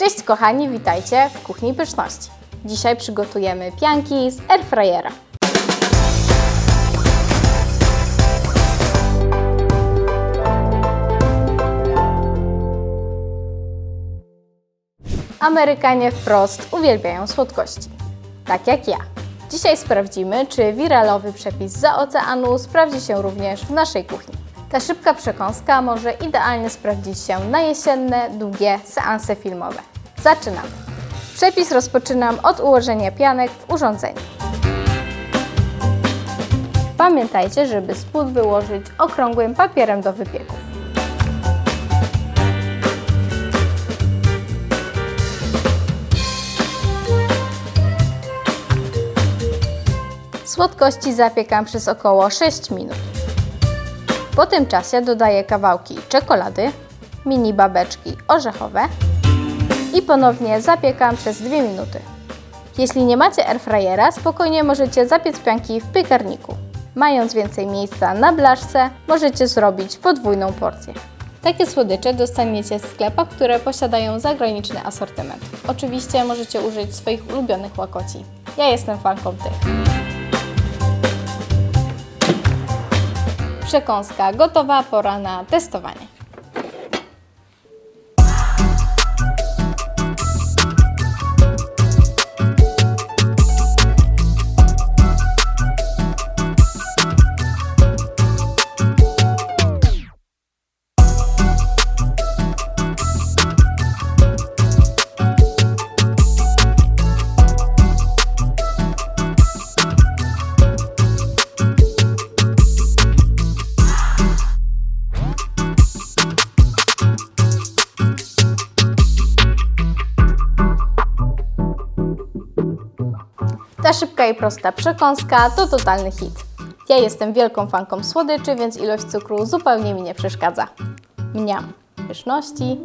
Cześć kochani, witajcie w Kuchni Pyszności. Dzisiaj przygotujemy pianki z airfryera. Amerykanie wprost uwielbiają słodkości. Tak jak ja. Dzisiaj sprawdzimy, czy wiralowy przepis za oceanu sprawdzi się również w naszej kuchni. Ta szybka przekąska może idealnie sprawdzić się na jesienne, długie seanse filmowe. Zaczynamy. Przepis rozpoczynam od ułożenia pianek w urządzeniu. Pamiętajcie, żeby spód wyłożyć okrągłym papierem do wypieków. Słodkości zapiekam przez około 6 minut. Po tym czasie dodaję kawałki czekolady, mini babeczki orzechowe i ponownie zapiekam przez 2 minuty. Jeśli nie macie airfryera, spokojnie możecie zapiec pianki w piekarniku. Mając więcej miejsca na blaszce, możecie zrobić podwójną porcję. Takie słodycze dostaniecie w sklepach, które posiadają zagraniczny asortyment. Oczywiście możecie użyć swoich ulubionych łakoci. Ja jestem fanką tych. Przekąska gotowa, pora na testowanie. Ta szybka i prosta przekąska to totalny hit. Ja jestem wielką fanką słodyczy, więc ilość cukru zupełnie mi nie przeszkadza. Mniam. Pyszności